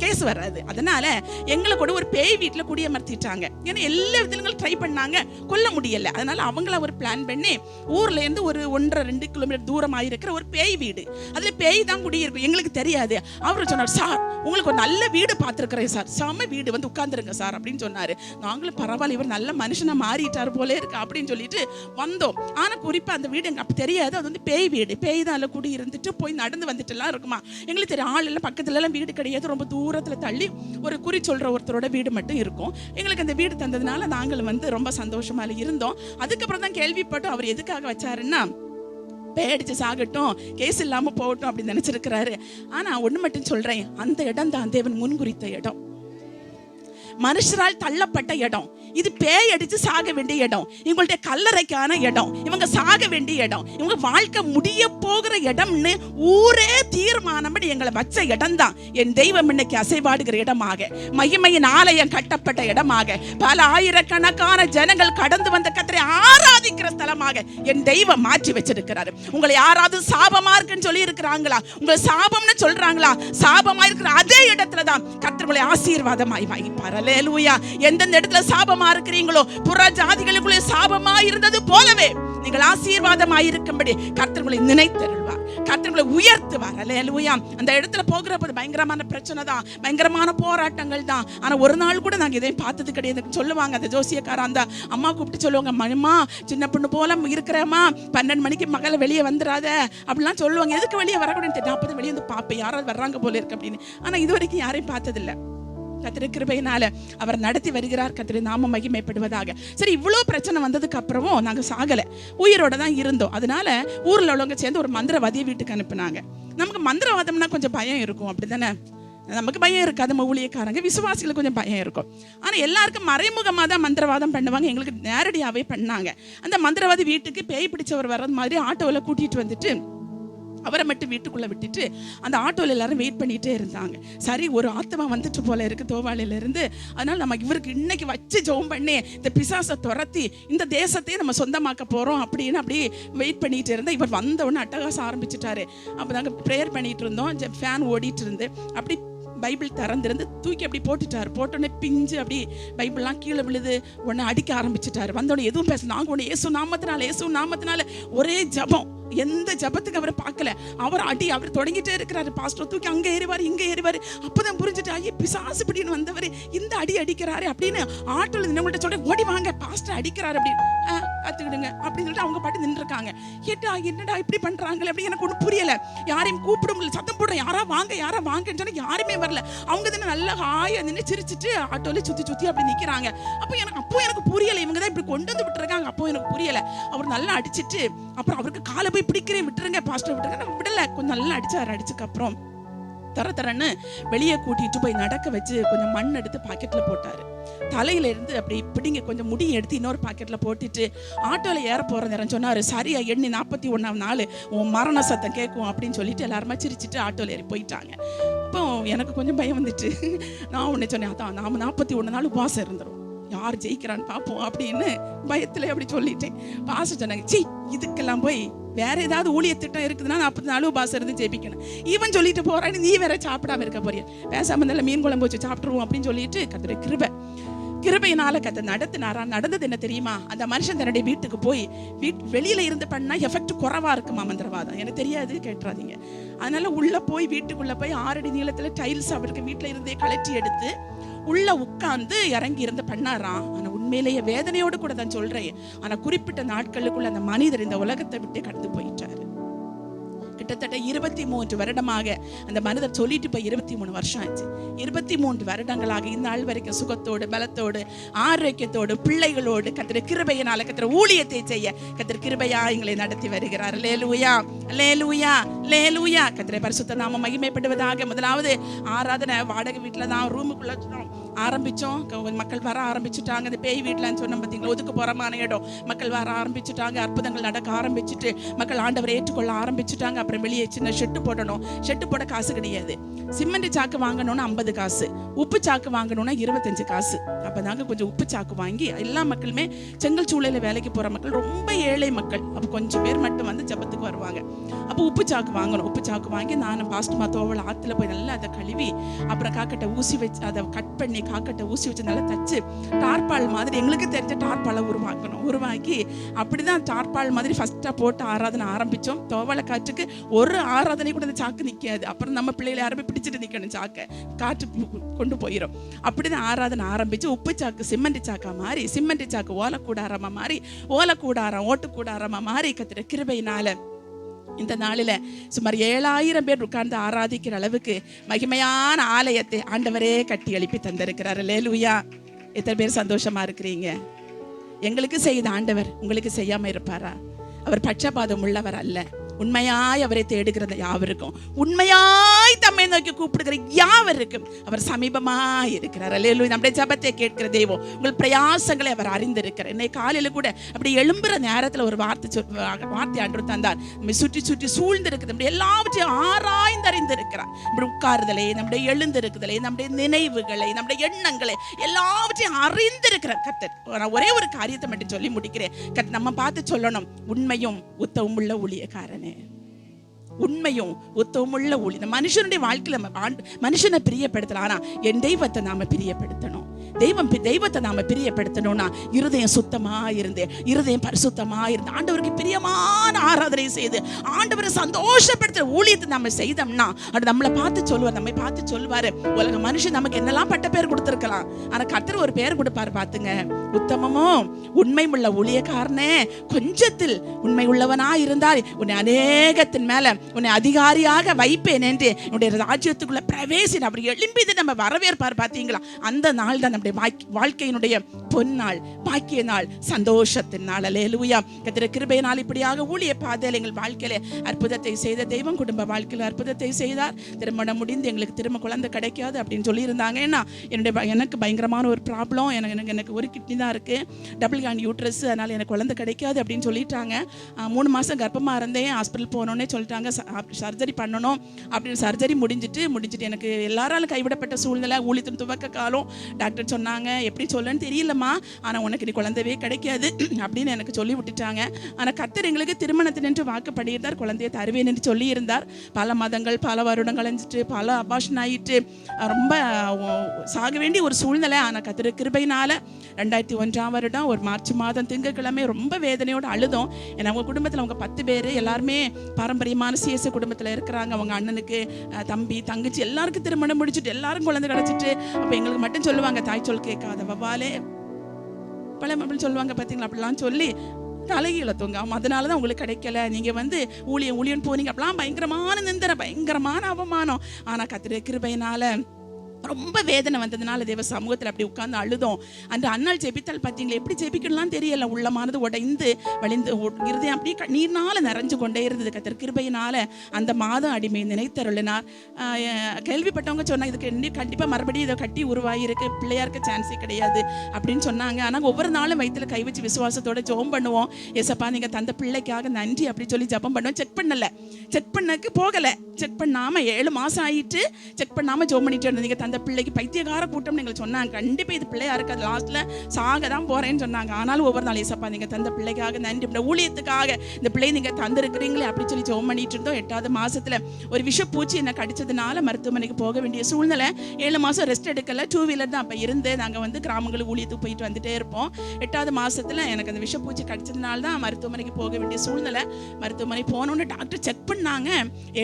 கேஸ் வராது. அதனால எங்களை கூட ஒரு பேய் வீட்டில் குடியமர்த்திட்டாங்க. ஏன்னா எல்லா விதங்களும் ட்ரை பண்ணாங்க. கொல்ல முடியல. அதனால அவங்கள ஒரு பிளான் பண்ணி ஊர்ல இருந்து ஒரு ஒன்றரை ரெண்டு கிலோமீட்டர் தூரமாக இருக்கிற ஒரு பேய் வீடு. அதில் பேய் தான் குடியிருக்கும். எங்களுக்கு தெரியாது. அவர் சொன்னார் சார் உங்களுக்கு ஒரு நல்ல வீடு பார்த்துருக்குறேன் சார். செம வீடு. வந்து உட்காந்துருங்க சார் அப்படின்னு சொன்னார். நாங்களும் பரவாயில்ல இவர் நல்ல மனுஷனாக மாறிட்டார் போலே இருக்கு அப்படின்னு சொல்லிட்டு வந்தோம். ஆனா குறிப்பாக அந்த வீடு எங்களுக்கு அப்ப தெரியாது. அது வந்து பேய் வீடு. பேய் தான் அதில் குடி இருந்துட்டு போய் நடந்து வந்துட்டுலாம் இருக்குமா? எங்களுக்கு தெரியும். ஆள் எல்லாம் பக்கத்துல எல்லாம் வீடு கிடையாது. ரொம்ப தூரம் தூரத்தில் தள்ளி ஒரு குறி சொல்கிற ஒருத்தரோட வீடு மட்டும் இருக்கும். எங்களுக்கு அந்த வீடு தந்ததுனால நாங்கள் வந்து ரொம்ப சந்தோஷமாக இருந்தோம். அதுக்கப்புறம் தான் கேள்விப்பட்டோம் அவர் எதுக்காக வச்சாருன்னா பேடிச்சு சாகட்டும் கேஸ் இல்லாமல் போகட்டும் அப்படின்னு நினச்சிருக்கிறாரு. ஆனால் ஒன்று மட்டும் சொல்கிறேன் அந்த இடம் தான் தேவன் முன்குறித்த இடம். மனுஷரால் தள்ளப்பட்ட இடம். இது பேய் அடித்து சாக வேண்டிய இடம். இவங்களுடைய கல்லறைக்கான இடம். இவங்க சாக வேண்டிய இடம். இவங்க வாழ்க்கை முடிய போகிற இடம்னு ஊரே தீர்மானம் பண்ணி எங்களை வச்ச இடம் தான் என் தெய்வம் இன்னைக்கு அசைபாடுகிற இடமாக. மகிமையின் ஆலயம் கட்டப்பட்ட இடமாக. பல ஆயிரக்கணக்கான ஜனங்கள் கடந்து வந்த கத்தரை ஆராதிக்கிற ஸ்தலமாக என் தெய்வம் மாற்றி வச்சிருக்கிறாரு. உங்களை யாராவது சாபமா இருக்குன்னு சொல்லி இருக்கிறாங்களா உங்களை சாபம்னு சொல்றாங்களா? சாபமா இருக்கிற அதே இடத்துல தான் கத்திரங்களை ஆசீர்வாதமாய் வைப்பார் அலேலூயா எந்தெந்த இடத்துல சாபமா இருக்கிறீங்களோ புற ஜாதிகளுக்குள்ளே சாபமா இருந்தது போலவே நீங்கள் ஆசீர்வாதமாக இருக்கும்படி கர்த்தர்களை நினைத்தருள்வார். கர்த்தர்களை உயர்த்துவார். அலேலூயா அந்த இடத்துல போகிற போது பயங்கரமான பிரச்சனை தான் பயங்கரமான போராட்டங்கள் தான். ஆனால் ஒரு நாள் கூட நாங்கள் இதையும் பார்த்தது கிடையாது. சொல்லுவாங்க அந்த ஜோசியக்காரன் அந்த அம்மா கூப்பிட்டு சொல்லுவாங்க மணிமா சின்ன பொண்ணு போல இருக்கிறேம்மா. பன்னெண்டு மணிக்கு மகளை வெளியே வந்துடாத அப்படிலாம் சொல்லுவாங்க. எதுக்கு வெளியே வரக்கூடாது நாற்பது வெளியே வந்து பார்ப்பேன். யாராவது வர்றாங்க போல இருக்கு அப்படின்னு. ஆனால் இது வரைக்கும் யாரையும் பார்த்ததில்ல. கத்திர கிருபையினால அவர் நடத்தி வருகிறார். கத்திர நாம மகிமைப்படுவதாக. சரி இவ்வளோ பிரச்சனை வந்ததுக்கு அப்புறமும் நாங்கள் சாகலை. உயிரோட தான் இருந்தோம். அதனால ஊரில் உள்ளவங்க சேர்ந்து ஒரு மந்திரவாதியை வீட்டுக்கு அனுப்புனாங்க. நமக்கு மந்திரவாதம்னா கொஞ்சம் பயம் இருக்கும். அப்படிதானே நமக்கு பயம் இருக்காது. நம்ம ஊழியக்காரங்க விசுவாசிகளுக்கு கொஞ்சம் பயம் இருக்கும். ஆனால் எல்லாருக்கும் மறைமுகமாக தான் மந்திரவாதம் பண்ணுவாங்க. எங்களுக்கு நேரடியாகவே பண்ணாங்க. அந்த மந்திரவாதி வீட்டுக்கு பேய் பிடிச்சவர் வர்றது மாதிரி ஆட்டோவில் கூட்டிட்டு வந்துட்டு அவரை மட்டும் வீட்டுக்குள்ளே விட்டுட்டு அந்த ஆட்டோவில் எல்லாரும் வெயிட் பண்ணிகிட்டே இருந்தாங்க. சரி ஒரு ஆத்மா வந்துட்டு போல இருக்கு தோவாளையில அதனால் நம்ம இவருக்கு இன்னைக்கு வச்சு ஜெபம் பண்ணி இந்த பிசாசை துரத்தி இந்த தேசத்தையே நம்ம சொந்தமாக்க போகிறோம் அப்படின்னு அப்படியே வெயிட் பண்ணிகிட்டே இருந்தால் இவர் வந்தவுடனே அட்டகாசம் ஆரம்பிச்சிட்டாரு. அப்போ நாங்கள் ப்ரேயர் பண்ணிகிட்டு இருந்தோம் ஃபேன் ஓடிட்டு இருந்து அப்படி பைபிள் திறந்திருந்து தூக்கி அப்படி போட்டுட்டாரு. போட்டோடனே பிஞ்சு அப்படி பைபிள்லாம் கீழே விழுது. உடனே அடிக்க ஆரம்பிச்சிட்டாரு. வந்தோடனே எதுவும் பேச நாங்கள் உடனே ஏசு நாமத்தினால ஏசு நாமத்தினால ஒரே ஜபம். எந்த ஜபத்துக்கு அவரை பார்க்கல. அவர் அடி அவர் தொடங்கிட்டே இருக்கிறாரு. பாஸ்டர் தூக்கி அங்கே ஏறிவார் இங்கே ஏறிவார். அப்பதான் புரிஞ்சுட்டு ஐயே பிசாசு பிடின்னு வந்தவர் இந்த அடி அடிக்கிறாரு அப்படின்னு ஆட்டோல நம்மள்ட்ட சொல்றேன் ஓடி வாங்க பாஸ்டர் அடிக்கிறாரு அப்படின்னு. கற்றுக்கிடுங்க கத்துக்கிடுங்க அப்படின்னு சொல்லிட்டு அவங்க பாட்டு நின்று இருக்காங்க ஏட்டா என்னடா இப்படி பண்ணுறாங்களே அப்படி எனக்கு ஒன்றும் புரியல. யாரையும் கூப்பிட முடியல. சத்தம் போடுற யாரா வாங்க யாரா வாங்கன்னு சொன்னா யாருமே வரல. அவங்க தானே நல்லா ஹாயாக நின்று சிரிச்சிட்டு ஆட்டோல சுத்தி சுத்தி அப்படி நிக்கிறாங்க. அப்போ எனக்கு அப்போ எனக்கு புரியல. இவங்க தான் இப்படி கொண்டு வந்து விட்டுருக்காங்க. அப்போ எனக்கு புரியல. அவர் நல்லா அடிச்சிட்டு அப்புறம் அவருக்கு காலை போய் பிடிக்கிறேன். விட்டுருங்க பாஸ்டர் விட்டுருங்க. நான் விடல. கொஞ்சம் நல்லா அடிச்சார். அடிச்சதுக்கப்புறம். தர தரன்னு வெளியே கூட்டிட்டு போய் நடக்க வச்சு கொஞ்சம் மண் எடுத்து பாக்கெட்டில் போட்டார். தலையில இருந்து அப்படி பிடிங்க கொஞ்சம் முடியை எடுத்து இன்னொரு பாக்கெட்ல போட்டுட்டு ஆட்டோவில் ஏற போற நேரம் சொன்னார் சரியா எண்ணி நாற்பத்தி ஒன்றாம் நாள் உன் மரண சத்தம் கேட்கும் அப்படின்னு சொல்லிட்டு எல்லாருமே சிரிச்சிட்டு ஆட்டோவில் ஏறி போயிட்டாங்க. அப்போ எனக்கு கொஞ்சம் பயம் வந்துட்டு நான் ஒன்று சொன்னேன் அதான் நாம் நாற்பத்தி ஒன்று நாள் உபாசம் இருந்துடும் யார் ஜெயிக்கிறான்னு பார்ப்போம் அப்படின்னு பயத்துல அப்படி சொல்லிட்டேன். பாச சொன்னாங்க சி இதுக்கெல்லாம் போய் வேற ஏதாவது ஊழிய திட்டம் இருக்குதுன்னா நாற்பத்தி நாலு உபாசம் இருந்து ஜெயிப்பிக்கணும் இவன் சொல்லிட்டு போறான்னு நீ வேற சாப்பிடாம இருக்க போறிய? பேசாம இருந்தால மீன் குழம்பு வச்சு சாப்பிட்டுருவோம் அப்படின்னு சொல்லிட்டு கத்துற கிருபை. கிருபையினால கத்த நடத்தினாரா? நடந்தது என்ன தெரியுமா? அந்த மனுஷன் தன்னுடைய வீட்டுக்கு போய் வீட் வெளியில இருந்து பண்ணா எஃபெக்ட் குறைவா இருக்குமா மந்திரவாதம்? எனக்கு தெரியாது கேட்டுறாதீங்க. அதனால உள்ள போய் வீட்டுக்குள்ள போய் ஆறடி நீளத்துல டைல்ஸ் அவருக்கு வீட்டுல இருந்தே கழட்டி எடுத்து உள்ள உட்கார்ந்து இறங்கி இருந்து பண்ணாராம். ஆனா உண்மையிலேயே வேதனையோடு கூட தான் சொல்றேன். ஆனா குறிப்பிட்ட நாட்களுக்குள்ள அந்த மனிதர் இந்த உலகத்தை விட்டு கடந்து போயிட்டாரு. கிட்டத்தட்ட இருபத்தி மூன்று வருடமாக அந்த மனிதர் சொல்லிட்டு போய் இருபத்தி மூணு வருஷம் ஆச்சு. இருபத்தி மூன்று வருடங்களாக இந்த நாள் வரைக்கும் சுகத்தோடு பலத்தோடு ஆரோக்கியத்தோடு பிள்ளைகளோடு கத்திர கிருபையினால கத்திர ஊழியத்தை செய்ய கத்திர கிருபையா எங்களை நடத்தி வருகிறார். லேலுயா லேலுயா லேலுயா கத்திர பரிசுத்த நாம மகிமைப்படுவதாக முதலாவது ஆராதனை வாடகை வீட்டுல தான் ரூமுக்குள்ள ஆரம்பிச்சோம். மக்கள் வர ஆரம்பிச்சுட்டாங்க. அந்த பேய் வீட்டிலன்னு சொன்னோம் பார்த்தீங்களா ஒதுக்கு போறமான இடம். மக்கள் வர ஆரம்பிச்சுட்டாங்க. அற்புதங்கள் நடக்க ஆரம்பிச்சுட்டு மக்கள் ஆண்டவரை ஏற்றுக்கொள்ள ஆரம்பிச்சுட்டாங்க. அப்புறம் வெளியே சின்ன ஷெட்டு போடணும். ஷெட்டு போட காசு கிடையாது. சிமெண்ட் சாக்கு வாங்கணும்னா ஐம்பது காசு உப்பு சாக்கு வாங்கணும்னா இருபத்தஞ்சு காசு. அப்பதாங்க கொஞ்சம் உப்பு சாக்கு வாங்கி எல்லா மக்களுமே செங்கல் சூளையில வேலைக்கு போற மக்கள் ரொம்ப ஏழை மக்கள். அப்போ கொஞ்சம் பேர் மட்டும் வந்து ஜெபத்துக்கு வருவாங்க. அப்போ உப்பு சாக்கு வாங்கணும். உப்பு சாக்கு வாங்கி நானும் பாஸ்ட் மாத்தோவில் ஆற்றுல போய் நல்லா அதை கழுவி அப்புறம் காக்கட்டை ஊசி வச்சு அதை கட் பண்ணி காக்கட்டை ஊசி வச்சு நல்லா தச்சு டார்பால் மாதிரி எங்களுக்கு தெரிஞ்ச டார்பாலை உருவாக்கணும். உருவாக்கி அப்படிதான் டார்பால் மாதிரி ஃபஸ்ட்டாக போட்டு ஆராதனை ஆரம்பிச்சோம். தோவலை காற்றுக்கு ஒரு ஆராதனை கூட அந்த சாக்கு நிற்காது அப்புறம் நம்ம பிள்ளைகளை யாருமே பிடிச்சிட்டு நிற்கணும் சாக்கை. காற்று கொண்டு போயிடும் அப்படிதான் ஆராதனை ஆரம்பிச்சு உப்பு சாக்கு சிமெண்ட் சாக்கா மாறி சிமெண்ட் சாக்கு ஓலக்கூடாரமாக மாறி ஓலக்கூடாரம் ஓட்டுக்கூடாரமாக மாறி கத்திர கிருபையினால இந்த நாளில் சுமார் ஏழாயிரம் பேர் உட்கார்ந்து ஆராதிக்கிற அளவுக்கு மகிமையான ஆலயத்தை ஆண்டவரே கட்டி எழுப்பி தந்திருக்கிறார். லேலுயா எத்தனை பேர் சந்தோஷமா இருக்கிறீங்க? எங்களுக்கு செய்த ஆண்டவர் உங்களுக்கு செய்யாம இருப்பாரா? அவர் பட்சபாதம் உள்ளவர் அல்ல. உண்மையாய் அவரை தேடுகிறது யாவருக்கும். உண்மையாய் தம்மை நோக்கி கூப்பிடுகிற யாவருக்கும் அவர் சமீபமாய் இருக்கிறார். அல்ல நம்முடைய ஜெபத்தை கேட்கிற தெய்வம் உங்கள் பிரயாசங்களை அவர் அறிந்திருக்கிறார். இன்னைக்கு காலையில் கூட அப்படி எழும்புற நேரத்தில் ஒரு வார்த்தை வார்த்தை அன்று தந்தார். நம்மை சுற்றி சுற்றி சூழ்ந்திருக்குது நம்முடைய எல்லாவற்றையும் ஆராய்ந்து அறிந்திருக்கிறார். நம்முடைய உட்காருதலை நம்முடைய எழுந்திருக்குதலை நம்முடைய நினைவுகளை நம்முடைய எண்ணங்களை எல்லாவற்றையும் அறிந்திருக்கிறார் கத்தர் நான் ஒரே ஒரு காரியத்தை மட்டும் சொல்லி முடிக்கிறேன். கத் நம்ம பார்த்து சொல்லணும். உண்மையும் உத்தமுள்ள ஊழியக்காரனே. உண்மையும் ஒத்தமுள்ள ஊழி. மனுஷனுடைய வாழ்க்கையில நம்ம மனுஷனை பிரியப்படுத்தலாம். ஆனா என் தெய்வத்தை நாம பிரியப்படுத்தணும். தெய்வம் தெய்வத்தை நாம பிரியப்படுத்தணும்னா இருதயம் சுத்தமா இருந்து இருதயம் பரிசுத்தமா இருந்து ஆண்டவருக்கு பிரியமான ஆராதனை செய்து ஆண்டவரை சந்தோஷப்படுத்துற ஊழியத்தை நம்ம செய்தோம்னா அது நம்மளை பார்த்து சொல்லுவார் நம்மை பார்த்து சொல்லுவாரு. உலக மனுஷன் நமக்கு என்னெல்லாம் பட்ட பேர் கொடுத்துருக்கலாம். ஆனா கர்த்தர் ஒரு பேர் கொடுப்பாரு பாத்துங்க உத்தமமும் உண்மை உள்ள ஊழியக்காரனே கொஞ்சத்தில் உண்மை உள்ளவனா இருந்தால் உன்னை அநேகத்தின் மேல உன்னை அதிகாரியாக வைப்பேன் என்று உன்னுடைய ராஜ்யத்துக்குள்ள பிரவேசின் அப்படி எழும்பி நம்ம வரவேற்பார் பார்த்தீங்களா? அந்த நாள் தான் நம்முடைய வாய்க்- வாழ்க்கையினுடைய பொன்னாள் பாக்கிய நாள் சந்தோஷத்தின் நாள் அலேலுயா கத்திர கிருபை நாள் இப்படியாக ஊழிய பாதையில் எங்கள் வாழ்க்கையில அற்புதத்தை செய்த தெய்வம் குடும்ப வாழ்க்கையில் அற்புதத்தை செய்தார். திருமணம் முடிந்து எங்களுக்கு திரும்ப குழந்தை கிடைக்காது அப்படின்னு சொல்லியிருந்தாங்க. ஏன்னா என்னுடைய எனக்கு பயங்கரமான ஒரு ப்ராப்ளம் எனக்கு எனக்கு எனக்கு ஒரு கிட்னி தான் இருக்கு. டபுள் ஹேண்ட் யூட்ரஸ் அதனால எனக்கு குழந்தை கிடைக்காது அப்படின்னு சொல்லிட்டாங்க. மூணு மாசம் கர்ப்பமா இருந்தேன். ஹாஸ்பிட்டல் போனோன்னே சொல்லிட்டாங்க. சர்ஜரி பண்ணணும் அப்படின்னு சர்ஜரி முடிஞ்சிட்டு முடிஞ்சிட்டு எனக்கு எல்லாராலும் கைவிடப்பட்ட சூழ்நிலை ஊழித்தின் துவக்க காலம் டாக்டர் சொன்னாங்க. எப்படி சொல்லன்னு தெரியலம்மா. ஆனால் உனக்கு நீ குழந்தையே கிடைக்காது. அப்படின்னு எனக்கு சொல்லி விட்டுட்டாங்க. ஆனால் கத்தர் எங்களுக்கு திருமணத்தை நின்று வாக்கு பண்ணியிருந்தார். குழந்தையை தருவேன் என்று சொல்லியிருந்தார். பல மதங்கள் பல வருடங்கள் அழிஞ்சிட்டு பல அபாஷன் ஆயிட்டு ரொம்ப சாக வேண்டிய ஒரு சூழ்நிலை. ஆனால் கத்திர கிருபையினால் ரெண்டாயிரத்தி ஒன்றாம் வருடம் ஒரு மார்ச் மாதம் திங்கட்கிழமை ரொம்ப வேதனையோடு அழுதோம். ஏன்னா அவங்க குடும்பத்தில் அவங்க பத்து பேர் எல்லாருமே பாரம்பரியமான சிஎஸ் குடும்பத்தில் இருக்கிறாங்க. அவங்க அண்ணனுக்கு தம்பி தங்கச்சி எல்லாருக்கும் திருமணம் முடிச்சுட்டு எல்லாரும் குழந்தை கிடச்சிட்டு அப்போ எங்களுக்கு மட்டும் சொல்லுவாங்க தாய் சொல் கேட்காத வவாலே பல மக்கள் சொல்லுவாங்க பார்த்தீங்களா அப்படிலாம் சொல்லி தலைகீழ தூங்காம அதனால தான் உங்களுக்கு கிடைக்கல. நீங்கள் வந்து ஊழியம் ஊழியன் போனீங்க. அப்படிலாம் பயங்கரமான நிந்தனை பயங்கரமான அவமானம். ஆனால் கத்திர கிருபையினால ரொம்ப வேதனை வந்ததுனால தேவ சமூகத்தில் அப்படி உட்காந்து அழுதோம். அந்த அண்ணாள் ஜெபித்தால் பார்த்தீங்களா எப்படி ஜெபிக்கணும்லாம் தெரியல. உள்ளமானது உடைந்து வழிந்து இருதயம் அப்படியே நீர்னால நிறைஞ்சு கொண்டே இருந்தது. கத்தர் கிருபையினால அந்த மாதம் அடிமை நினைத்தருளினார். கேள்விப்பட்டவங்க சொன்னாங்க இதுக்கு இன்னும் கண்டிப்பாக மறுபடியும் இதை கட்டி உருவாகிருக்கு பிள்ளையாருக்கு சான்ஸே கிடையாது. அப்படின்னு சொன்னாங்க. ஆனால் ஒவ்வொரு நாளும் வயித்துல கை வச்சு விசுவாசத்தோட ஜோம் பண்ணுவோம். ஏசப்பா நீங்க தந்த பிள்ளைக்காக நன்றி அப்படி சொல்லி ஜெபம் பண்ணுவோம். செக் பண்ணல. செக் பண்ணக்கு போகலை. செக் பண்ணாமல் ஏழு மாதம் ஆயிட்டு செக் பண்ணாமல் ஜோம் பண்ணிட்டு இருந்தீங்க அந்த பிள்ளைக்கு பைத்தியகார கூட்டம்னு எங்களுக்கு சொன்னாங்க. கண்டிப்பாக இது பிள்ளையா இருக்காது லாஸ்ட்டில் சாக தான் போகிறேன்னு சொன்னாங்க. ஆனாலும் ஒவ்வொரு நாள் ஏசப்பா நீங்கள் தந்த பிள்ளைக்காக நன்றி. இந்த ஊழியத்துக்காக இந்த பிள்ளை நீங்கள் தந்திருக்கிறீங்களே அப்படி சொல்லி ஜோம் பண்ணிட்டு இருந்தோம். எட்டாவது மாசத்துல ஒரு விஷப்பூச்சி என்ன கடிச்சதுனால மருத்துவமனைக்கு போக வேண்டிய சூழ்நிலை. ஏழு மாதம் ரெஸ்ட் எடுக்கல. டூ வீலர் தான் அப்போ இருந்து நாங்கள் வந்து கிராமங்களுக்கு ஊழியத்துக்கு போயிட்டு வந்துட்டே இருப்போம். எட்டாவது மாசத்துல எனக்கு அந்த விஷப்பூச்சி கடிச்சதுனால தான் மருத்துவமனைக்கு போக வேண்டிய சூழ்நிலை. மருத்துவமனை போனோன்னு டாக்டர் செக் பண்ணாங்க.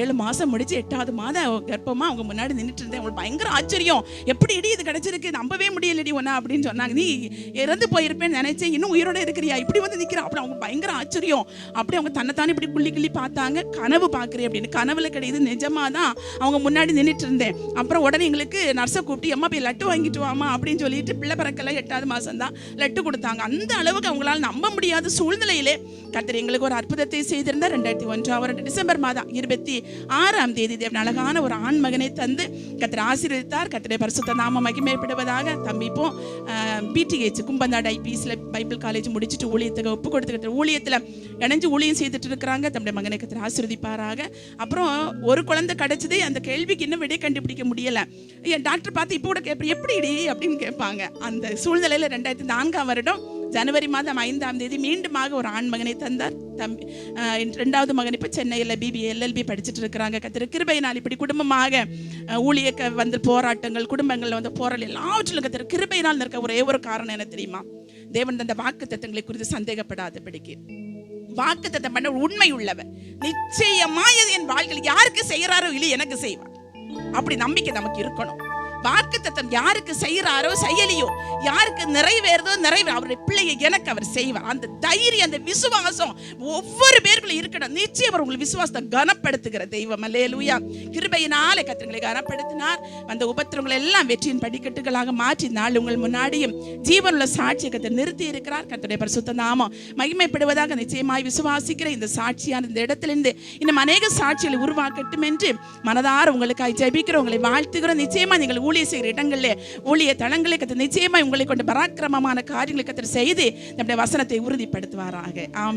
ஏழு மாதம் முடிச்சு எட்டாவது மாதம் கர்ப்பமா அவங்க முன்னாடி நின்றுட்டு இருந்தேன். உங்களுக்கு பயங்கர ஆச்சரியம். எப்படி இடி இது கிடைச்சிருக்கு? நம்பவே முடியலடி ஒன்னா அப்படின்னு சொன்னாங்க. நீ இறந்து போயிருப்பேன்னு நினைச்சேன். இன்னும் உயிரோட இருக்கிறியா? இப்படி வந்து நிற்கிறா அப்படி அவங்க பயங்கர ஆச்சரியம். அப்படி அவங்க தன்னைத்தானே இப்படி குள்ளி கிள்ளி பார்த்தாங்க. கனவு பார்க்குறேன் அப்படின்னு. கனவுல கிடையாது நிஜமா தான் அவங்க முன்னாடி நின்றுட்டு இருந்தேன். அப்புறம் உடனே எங்களுக்கு நர்ஸை கூப்பிட்டு எம்மா போய் லட்டு வாங்கிட்டு வாமா அப்படின்னு சொல்லிட்டு பிள்ளை பிறக்கல எட்டாவது மாதம் தான் லட்டு கொடுத்தாங்க. அந்த அளவுக்கு அவங்களால நம்ப முடியாத சூழ்நிலையிலே கர்த்தர் எங்களுக்கு ஒரு அற்புதத்தை செய்திருந்தார். ரெண்டாயிரத்தி ஒன்றாம் வருடம் டிசம்பர் மாதம் இருபத்தி ஆறாம் தேதி தேவன் அழகான ஒரு ஆண் மகனை தந்து கர்த்தர் ஆசீர்வதித்தார். கர்த்தரை பரிசுத்த நாம மகிமைப்படுவதாக. தம்பி இப்போ பிடிஹெச் கும்பந்தாடு ஐபிஎஸ்ல பைபிள் காலேஜ் முடிச்சுட்டு ஊழியத்துக்கு ஒப்பு கொடுத்துக்கிட்டு ஊழியத்தில் இணைஞ்சு ஊழியம் செய்துட்டு இருக்கிறாங்க. தம்முடைய மகனை கர்த்தர் ஆசீர்வதிப்பாராக. அப்புறம் ஒரு குழந்தை கிடைச்சதே அந்த கேள்விக்கு இன்னும் விடை கண்டுபிடிக்க முடியல. என் டாக்டர் பார்த்து இப்போ கூட கேட்பேன் எப்படிடி அப்படின்னு கேட்பாங்க. அந்த சூழ்நிலையில ரெண்டாயிரத்தி நான்காம் வருடம் ஜனவரி மாதம் ஐந்தாம் தேதி மீண்டுமாக ஒரு ஆண் மகனை தந்தார். தம்பி ரெண்டாவது மகன் இப்போ சென்னையில் பிபி எல்எல்பி படிச்சுட்டு இருக்கிறாங்க. கத்திர கிருபையினால் இப்படி குடும்பமாக ஊழியக்க வந்து போராட்டங்கள் குடும்பங்களில் வந்து போராள் எல்லாவற்றிலும் கத்திர கிருபையினால் இருக்க ஒரே ஒரு காரணம் என்ன தெரியுமா? தேவன் தந்த வாக்கு தத்துவங்களை குறித்து சந்தேகப்படாதபடிக்கு. வாக்கு தத்தம் பண்ண உண்மை உள்ளவர் நிச்சயமா என் வாழ்க்கையில் யாருக்கு செய்யறாரோ இல்லை எனக்கு செய்வார் அப்படி நம்பிக்கை நமக்கு இருக்கணும். வாக்கு தத்தம் யாருக்கு செய்யறாரோ செய்யலையோ யாருக்கு நிறைவேறதோ நிறைவே அவருடைய பிள்ளையை எனக்கு அவர் செய்வார். அந்த தைரியம் அந்த விசுவாசம் ஒவ்வொரு பேருக்குள்ள இருக்கணும். நிச்சயம் அவர் உங்களுக்கு விசுவாசத்தை கனப்படுத்துகிற தெய்வம். அல்லேலூயா. கிருபையினாலே கத்திரங்களை கனப்படுத்தினார். அந்த உபத்திரங்களை எல்லாம் வெற்றியின் படிக்கட்டுகளாக மாற்றி நாள் உங்கள் முன்னாடியும் ஜீவனுள்ள சாட்சியை கத்தர் நிறுத்தி இருக்கிறார் கத்தருடைய பரிசுத்த நாமம் மகிமைப்படுவதாக நிச்சயமாய் விசுவாசிக்கிற இந்த சாட்சியான இந்த இடத்திலிருந்து இன்னும் அநேக சாட்சிகளை உருவாக்கட்டும் என்று மனதார உங்களுக்காய் ஜெபிக்கிற உங்களை வாழ்த்துகிறோம். நிச்சயமா நீங்கள் ஊழிய செய்கிற இடங்களில் ஊழிய தளங்களை கத்து நிச்சயமா உங்களை கொண்டு பராக்கிரமமான காரியங்களை கற்று செய்து நம்முடைய வசனத்தை உறுதிப்படுத்துவாராக. ஆம்